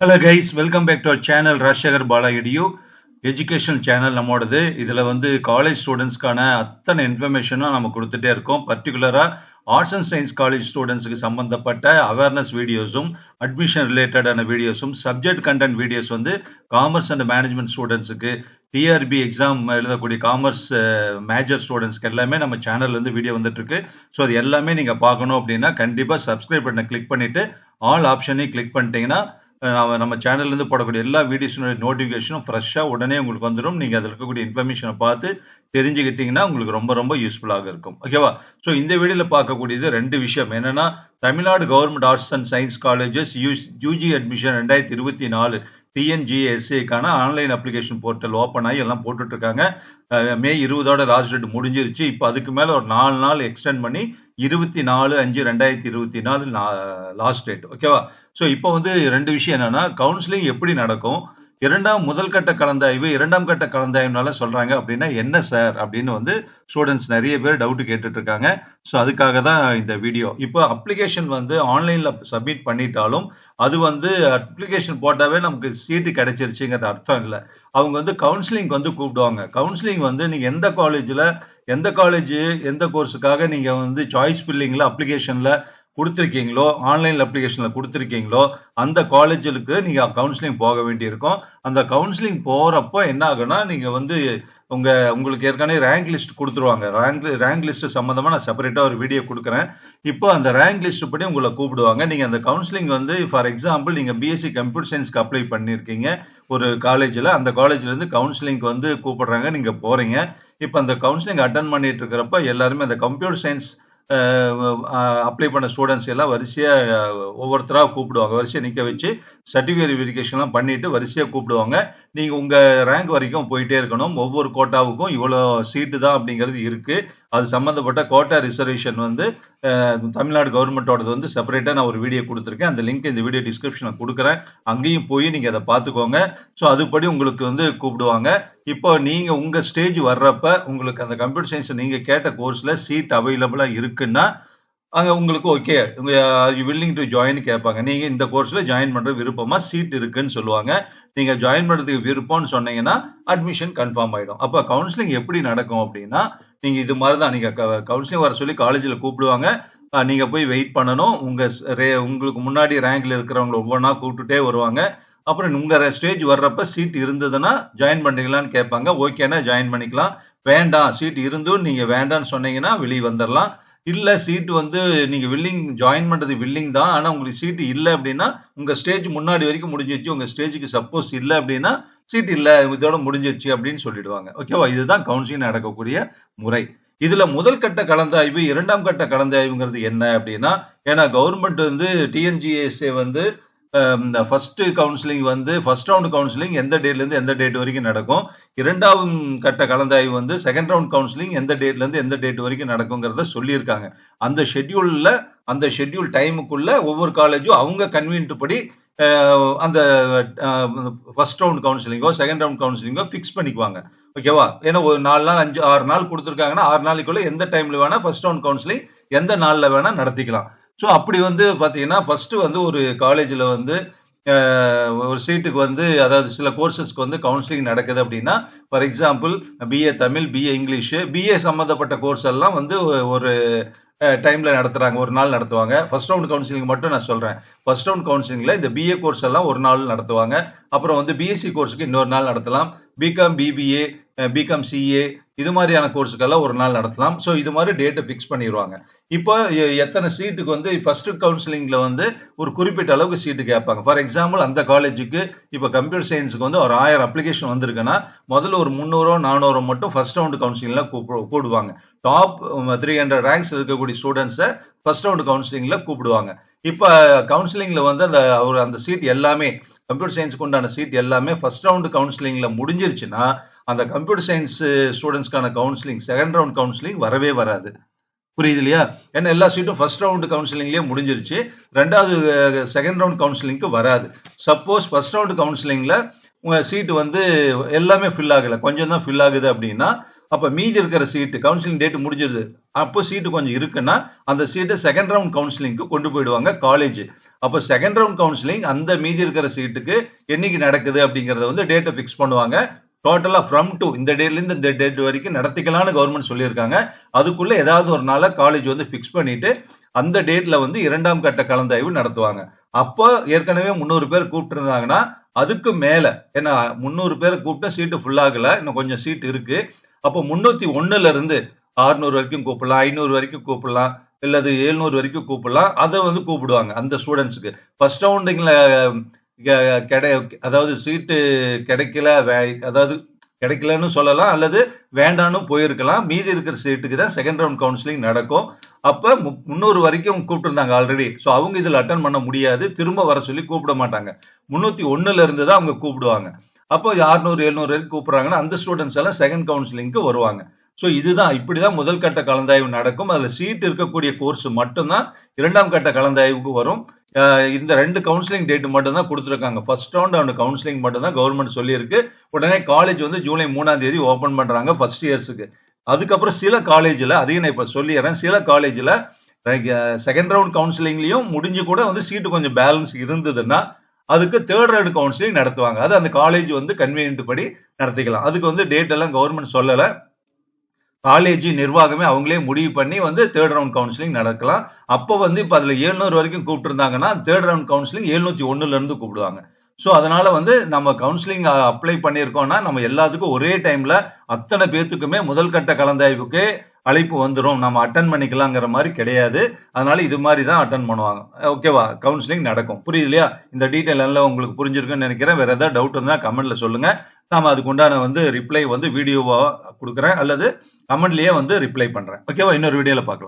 Hello guys welcome back to our channel Rajasekar Bala educational channel நம்மோடது. இதில் வந்து college ஸ்டூடெண்ட்ஸ்க்கான அத்தனை இன்ஃபர்மேஷனும் நம்ம கொடுத்துட்டே இருக்கோம். பர்டிகுலராக ஆர்ட்ஸ் அண்ட் சயின்ஸ் காலேஜ் ஸ்டூடெண்ட்ஸுக்கு சம்மந்தப்பட்ட அவேர்னஸ் வீடியோஸும் அட்மிஷன் ரிலேட்டடான வீடியோஸும் சப்ஜெக்ட் கண்டென்ட் வீடியோஸ் வந்து காமர்ஸ் அண்ட் மேனேஜ்மெண்ட் ஸ்டூடெண்ட்ஸுக்கு டிஆர்பி எக்ஸாம் எழுதக்கூடிய காமர்ஸ் மேஜர் ஸ்டூடெண்ட்ஸ்க்கு எல்லாமே நம்ம சேனல்லேருந்து வீடியோ வந்துட்டுருக்கு ஸோ அது எல்லாமே நீங்கள் பார்க்கணும் அப்படின்னா கண்டிப்பாக சப்ஸ்கிரைப் பண்ண கிளிக் பண்ணிவிட்டு ஆல் ஆப்ஷனையும் கிளிக் பண்ணிட்டீங்கன்னா நம்ம சேனல்லேருந்து போடக்கூடிய எல்லா வீடியோஸினுடைய நோட்டிஃபிகேஷனும் ஃப்ரெஷ்ஷாக உடனே உங்களுக்கு வந்துடும் நீங்கள் அதில் இருக்கக்கூடிய இன்ஃபர்மேஷனை பார்த்து தெரிஞ்சுக்கிட்டீங்கன்னா உங்களுக்கு ரொம்ப ரொம்ப யூஸ்ஃபுல்லாக இருக்கும். ஓகேவா ஸோ இந்த வீடியோவில் பார்க்கக்கூடியது ரெண்டு விஷயம். என்னென்னா Tamil Nadu government arts and science colleges use UG admission ரெண்டாயிரத்தி இருபத்தி நாலு. டிஎன்ஜிஎஸ்சிக்கான ஆன்லைன் அப்ளிகேஷன் போர்ட்டல் ஓப்பன் ஆகி எல்லாம் போட்டுட்டு இருக்காங்க மே இருபதோட லாஸ்ட் டேட் முடிஞ்சிருச்சு. இப்போ அதுக்கு மேலே ஒரு நாலு நாள் எக்ஸ்டெண்ட் பண்ணி இருபத்தி நாலு அஞ்சு ரெண்டாயிரத்தி இருபத்தி நாலு லாஸ்ட் டேட். ஓகேவா? ஸோ இப்போ வந்து ரெண்டு விஷயம் என்னென்னா கவுன்சிலிங் எப்படி நடக்கும்? இரண்டாம் முதல் கட்ட கலந்தாய்வு இரண்டாம் கட்ட கலந்தாய்வுனால சொல்றாங்க அப்படின்னா என்ன சார்? அப்படின்னு வந்து ஸ்டூடெண்ட்ஸ் நிறைய பேர் டவுட் கேட்டுட்டு இருக்காங்க ஸோ அதுக்காக தான் இந்த வீடியோ இப்போ அப்ளிகேஷன் வந்து ஆன்லைன்ல சப்மிட் பண்ணிட்டாலும் அது வந்து அப்ளிகேஷன் போட்டாவே நமக்கு சீட்டு கிடைச்சிருச்சுங்கிறது அர்த்தம் இல்லை. அவங்க வந்து கவுன்சிலிங் வந்து கூப்பிடுவாங்க. கவுன்சிலிங் வந்து நீங்க எந்த காலேஜ்ல எந்த காலேஜ் எந்த கோர்ஸுக்காக நீங்க வந்து சாய்ஸ் ஃபில்லிங்ல அப்ளிகேஷன்ல கொடுத்துருக்கீங்களோ ஆன்லைன் அப்ளிகேஷனில் கொடுத்துருக்கீங்களோ அந்த காலேஜுக்கு நீங்கள் கவுன்சிலிங் போக வேண்டியிருக்கும். அந்த கவுன்சிலிங் போகிறப்போ என்ன ஆகுனா நீங்கள் வந்து உங்கள் உங்களுக்கு ஏற்கனவே ரேங்க் லிஸ்ட் கொடுத்துருவாங்க. ரேங்க் ரேங்க் லிஸ்ட் சம்மந்தமாக நான் செப்பரேட்டாக ஒரு வீடியோ கொடுக்குறேன். இப்போ அந்த ரேங்க் லிஸ்ட் படி உங்களை கூப்பிடுவாங்க. நீங்கள் அந்த கவுன்சிலிங் வந்து ஃபார் எக்ஸாம்பிள் நீங்கள் பிஎஸ்சி கம்ப்யூட்டர் சயின்ஸ்க்கு அப்ளை பண்ணியிருக்கீங்க. ஒரு காலேஜில் அந்த காலேஜ்லேருந்து கவுன்சிலிங்க்கு வந்து கூப்பிடுறாங்க. நீங்கள் போகிறீங்க இப்போ அந்த கவுன்சிலிங் அட்டன் பண்ணிட்டு இருக்கிறப்ப எல்லாருமே அந்த கம்ப்யூட்டர் சயின்ஸ் அப்ளை பண்ண ஸ்டூடெண்ட்ஸ் எல்லாம் வரிசையாக ஒவ்வொருத்தராக கூப்பிடுவாங்க. வரிசையாக நிற்க வச்சு சர்டிஃபிகேட் வெரிஃபிகேஷன்லாம் பண்ணிட்டு வரிசையாக கூப்பிடுவாங்க. நீங்கள் உங்கள் ரேங்க் வரைக்கும் போயிட்டே இருக்கணும். ஒவ்வொரு கோட்டாவுக்கும் இவ்வளோ சீட்டு தான் அப்படிங்கிறது இருக்குது அது சம்மந்தப்பட்ட கோட்டா ரிசர்வேஷன் வந்து தமிழ்நாடு கவர்மெண்ட்டோடது வந்து செப்பரேட்டாக நான் ஒரு வீடியோ கொடுத்துருக்கேன். அந்த லிங்க் இந்த வீடியோ டிஸ்கிரிப்ஷனில் கொடுக்குறேன். அங்கேயும் போய் நீங்கள் அதை பார்த்துக்கோங்க. ஸோ அதுபடி உங்களுக்கு வந்து கூப்பிடுவாங்க. இப்போ நீங்கள் உங்கள் ஸ்டேஜ் வர்றப்ப உங்களுக்கு அந்த கம்ப்யூட்டர் சயின்ஸ் நீங்கள் கேட்ட கோர்ஸில் சீட் அவைலபிளாக இருக்குன்னா அங்கே உங்களுக்கு okay you willing to join கேட்பாங்க. நீங்கள் இந்த கோர்ஸில் ஜாயின் பண்ணுற விருப்பமாக சீட் இருக்குன்னு சொல்லுவாங்க. நீங்கள் ஜாயின் பண்ணுறதுக்கு விருப்பம்னு சொன்னீங்கன்னா அட்மிஷன் கன்ஃபார்ம் ஆகிடும் அப்போ கவுன்சிலிங் எப்படி நடக்கும் அப்படின்னா நீங்கள் இது மாதிரி தான் நீங்கள் கவுன்சிலிங் வர சொல்லி காலேஜில் கூப்பிடுவாங்க. நீங்கள் போய் வெயிட் பண்ணணும். உங்கள் ரே உங்களுக்கு முன்னாடி ரேங்கில் இருக்கிறவங்க ஒவ்வொன்றா கூப்பிட்டுட்டே வருவாங்க. அப்புறம் உங்கள் ஸ்டேஜ் வர்றப்ப சீட் இருந்ததுன்னா ஜாயின் பண்ணிக்கலாம்னு கேட்பாங்க. ஓகேன்னா ஜாயின் பண்ணிக்கலாம். வேண்டாம் சீட் இருந்தும் நீங்கள் வேண்டாம்னு சொன்னீங்கன்னா வெளியே வந்துடலாம் இல்லை சீட்டு வந்து நீங்கள் வில்லிங் ஜாயின் பண்ணுறது வில்லிங் தான். ஆனால் உங்களுக்கு சீட்டு இல்லை அப்படின்னா உங்கள் ஸ்டேஜ் முன்னாடி வரைக்கும் முடிஞ்சிச்சு உங்கள் ஸ்டேஜுக்கு சப்போஸ் இல்லை அப்படின்னா சீட் இல்லை இதோட முடிஞ்சிச்சு அப்படின்னு சொல்லிடுவாங்க. ஓகேவா இதுதான் கவுன்சிலிங் நடக்கக்கூடிய முறை. இதுல முதல் கட்ட கலந்தாய்வு இரண்டாம் கட்ட கலந்தாய்வுங்கிறது என்ன அப்படின்னா ஏன்னா கவர்மெண்ட் வந்து டிஎன்ஜிஎஸ்ஏ வந்து இந்த ஃபர்ஸ்ட் கவுன்சிலிங் வந்து ஃபர்ஸ்ட் ரவுண்ட் கவுன்சிலிங் எந்த டேட்லேருந்து எந்த டேட் வரைக்கும் நடக்கும்? இரண்டாவது கட்ட கலந்தாய்வு வந்து செகண்ட் ரவுண்ட் கவுன்சிலிங் எந்த டேட்லேருந்து எந்த டேட் வரைக்கும் நடக்குங்கிறத சொல்லியிருக்காங்க. அந்த ஷெட்யூலில் அந்த ஷெட்யூல் டைமுக்குள்ள ஒவ்வொரு காலேஜும் அவங்க கன்வீன்ட் படி uh, அந்த ஃபர்ஸ்ட் ரவுண்ட் கவுன்சிலிங்கோ செகண்ட் ரவுண்ட் கவுன்சிலிங்கோ ஃபிக்ஸ் பண்ணிக்குவாங்க. ஓகேவா ஏன்னா ஒரு நாலு நாள் அஞ்சு ஆறு நாள் கொடுத்துருக்காங்கன்னா ஆறு நாளைக்குள்ள எந்த டைம்ல வேணா ஃபர்ஸ்ட் ரவுண்ட் கவுன்சிலிங் எந்த நாளில் வேணா நடத்திக்கலாம். ஸோ அப்படி வந்து பார்த்தீங்கன்னா ஃபர்ஸ்ட் வந்து ஒரு காலேஜில் வந்து ஒரு சீட்டுக்கு வந்து அதாவது சில கோர்சஸ்க்கு வந்து கவுன்சிலிங் நடக்குது அப்படின்னா for example BA Tamil BA English BA சம்மந்தப்பட்ட கோர்ஸ் எல்லாம் வந்து ஒரு டைமில் நடத்துகிறாங்க ஒரு நாள் நடத்துவாங்க. ஃபர்ஸ்ட் ரவுண்ட் கவுன்சிலிங் மட்டும் நான் சொல்கிறேன் ஃபர்ஸ்ட் ரவுண்ட் கவுன்சிலிங்கில் இந்த பிஏ கோர்ஸ் எல்லாம் ஒரு நாள் நடத்துவாங்க. அப்புறம் வந்து பிஎஸ்சி கோர்ஸுக்கு இன்னொரு நாள் நடத்தலாம். பிகாம் பிபிஏ பிகாம் சிஏ இது மாதிரியான கோர்ஸுக்கெல்லாம் ஒரு நாள் நடத்தலாம். ஸோ இது மாதிரி டேட்டை ஃபிக்ஸ் பண்ணிடுவாங்க இப்போ எத்தனை சீட்டுக்கு வந்து ஃபர்ஸ்ட் கவுன்சிலிங்கில் வந்து ஒரு குறிப்பிட்ட அளவுக்கு சீட்டு கேட்பாங்க. ஃபார் எக்ஸாம்பிள் அந்த காலேஜுக்கு இப்போ கம்ப்யூட்டர் சயின்ஸுக்கு வந்து ஒரு ஆயிரம் அப்ளிகேஷன் வந்திருக்குன்னா முதல்ல ஒரு முந்நூறோ நானூறோ மட்டும் ஃபர்ஸ்ட் கவுன்சிலிங்கில் கவுன்சிலிங்ல கூப்பிடுவாங்க டாப் த்ரீ ஹண்ட்ரட் ரேங்க்ஸ் இருக்கக்கூடிய ஸ்டூடெண்ட்ஸை ஃபர்ஸ்ட் ரவுண்டு கவுன்சிலிங்கில் கூப்பிடுவாங்க. இப்போ கவுன்சிலிங்கில் வந்து அந்த அவர் அந்த சீட் எல்லாமே கம்ப்யூட்டர் சயின்ஸ்க்கு உண்டான சீட் எல்லாமே ஃபர்ஸ்ட் ரவுண்டு கவுன்சிலிங்கில் முடிஞ்சிருச்சுன்னா அந்த கம்ப்யூட்டர் சயின்ஸ் ஸ்டூடெண்ட்ஸ்க்கான கவுன்சிலிங் செகண்ட் ரவுண்ட் கவுன்சிலிங் வரவே வராது. புரியுது இல்லையா ஏன்னா எல்லா சீட்டும் ஃபர்ஸ்ட் ரவுண்ட் கவுன்சிலிங்லேயே முடிஞ்சிருச்சு. ரெண்டாவது செகண்ட் ரவுண்ட் கவுன்சிலிங்க்கு வராது. சப்போஸ் ஃபர்ஸ்ட் ரவுண்ட் கவுன்சிலிங்கில் உங்கள் சீட்டு வந்து எல்லாமே ஃபில் ஆகலை. கொஞ்சம் தான் ஃபில் ஆகுது அப்படின்னா அப்போ மீதி இருக்கிற சீட்டு கவுன்சிலிங் டேட் முடிஞ்சிருது. அப்போ சீட்டு கொஞ்சம் இருக்குன்னா அந்த சீட்டை செகண்ட் ரவுண்ட் கவுன்சிலிங்க்கு கொண்டு போயிடுவாங்க காலேஜ் அப்போ செகண்ட் ரவுண்ட் கவுன்சிலிங் அந்த மீதி இருக்கிற சீட்டுக்கு என்னைக்கு நடக்குது அப்படிங்கிறத வந்து டேட்டை ஃபிக்ஸ் பண்ணுவாங்க. டோட்டலா ஃப்ரம் டு இந்த டேட்லேருந்து இந்த டேட் வரைக்கும் நடத்திக்கலாம்னு கவர்மெண்ட் சொல்லியிருக்காங்க. அதுக்குள்ள ஏதாவது ஒரு நாள காலேஜ் வந்து ஃபிக்ஸ் பண்ணிட்டு அந்த டேட்ல வந்து இரண்டாம் கட்ட கலந்தாய்வு நடத்துவாங்க. அப்போ ஏற்கனவே முந்நூறு பேர் கூப்பிட்டு இருந்தாங்கன்னா அதுக்கு மேல ஏன்னா முந்நூறு பேர் கூப்பிட்டு சீட்டு ஃபுல் இன்னும் கொஞ்சம் சீட் இருக்கு. அப்போ முன்னூத்தி ஒன்றுலேருந்து இருந்து ஆறுநூறு வரைக்கும் கூப்பிடலாம் ஐநூறு வரைக்கும் கூப்பிடலாம் இல்லது எழுநூறு வரைக்கும் கூப்பிடலாம் அதை வந்து கூப்பிடுவாங்க அந்த ஸ்டூடெண்ட்ஸுக்கு ஃபர்ஸ்ட் ரவுண்டிங்ல கிடை அதாவது சீட்டு கிடைக்கல வே- அதாவது கிடைக்கலன்னு சொல்லலாம் அல்லது வேண்டான்னு போயிருக்கலாம். மீதி இருக்கிற சீட்டுக்கு தான் செகண்ட் ரவுண்ட் கவுன்சிலிங் நடக்கும். அப்போ மு- முந்நூறு வரைக்கும் கூப்பிட்டுருந்தாங்க ஆல்ரெடி ஸோ அவங்க இதில் அட்டன் பண்ண முடியாது. திரும்ப வர சொல்லி கூப்பிட மாட்டாங்க. முந்நூற்றி ஒன்றுல இருந்து தான் அவங்க கூப்பிடுவாங்க. அப்போ அறுநூறு எழுநூறு வரைக்கும் கூப்பிட்றாங்கன்னா அந்த ஸ்டூடெண்ட்ஸ் எல்லாம் செகண்ட் கவுன்சிலிங்க்கு வருவாங்க. ஸோ இதுதான் இப்படிதான் முதல் கட்ட கலந்தாய்வு நடக்கும். அதில் சீட் இருக்கக்கூடிய கோர்ஸ் மட்டும்தான் இரண்டாம் கட்ட கலந்தாய்வுக்கு வரும். இந்த ரெண்டு கவுன்சிலிங் டேட் மட்டும் தான் கொடுத்துருக்காங்க. ஃபர்ஸ்ட் ரவுண்ட் அண்ட் கவுன்சிலிங் மட்டும் தான் கவர்மெண்ட் சொல்லியிருக்கு. உடனே காலேஜ் வந்து ஜூலை மூணாம் தேதி ஓப்பன் பண்ணுறாங்க ஃபர்ஸ்ட் இயர்ஸுக்கு அதுக்கப்புறம் சில காலேஜில் அதையும் நான் இப்போ சொல்லிடுறேன். சில காலேஜில் செகண்ட் ரவுண்ட் கவுன்சிலிங்லேயும் முடிஞ்சு கூட வந்து சீட்டு கொஞ்சம் பேலன்ஸ் இருந்ததுன்னா அதுக்கு தேர்ட் ரவுண்ட் கவுன்சிலிங் நடத்துவாங்க. அது அந்த காலேஜ் வந்து கன்வீனியன்ட் படி நடத்திக்கலாம். அதுக்கு வந்து டேட் எல்லாம் கவர்மெண்ட் சொல்லலை. காலேஜ் நிர்வாகமே அவங்களே முடிவு பண்ணி வந்து தேர்ட் ரவுண்ட் கவுன்சிலிங் நடக்கலாம். அப்போ வந்து இப்போ அதில் ஏழ்நூறு வரைக்கும் கூப்பிட்டுருந்தாங்கன்னா தேர்ட் ரவுண்ட் கவுன்சிலிங் எழுநூத்தி ஒன்றுலேருந்து கூப்பிடுவாங்க. ஸோ அதனால வந்து நம்ம கவுன்சிலிங் அப்ளை பண்ணியிருக்கோம்னா நம்ம எல்லாத்துக்கும் ஒரே டைம்ல அத்தனை பேர்த்துக்குமே முதல் கட்ட கலந்தாய்வுக்கு அழைப்பு வந்துடும் நம்ம அட்டன் பண்ணிக்கலாங்கிற மாதிரி கிடையாது. அதனால இது மாதிரி தான் அட்டன் பண்ணுவாங்க. ஓகேவா கவுன்சிலிங் நடக்கும். புரியுது இல்லையா? இந்த டீட்டெயில் எல்லாம் உங்களுக்கு புரிஞ்சிருக்குன்னு நினைக்கிறேன். வேற ஏதாவது டவுட் இருந்தால் கமெண்ட்ல சொல்லுங்க. நாம அதுக்கு உண்டான வந்து ரிப்ளை வந்து வீடியோவாக கொடுக்குறேன். அல்லது கமெண்ட்லயே வந்து ரிப்ளை பண்றேன். ஓகேவா இன்னொரு வீடியோல பார்க்கலாம்.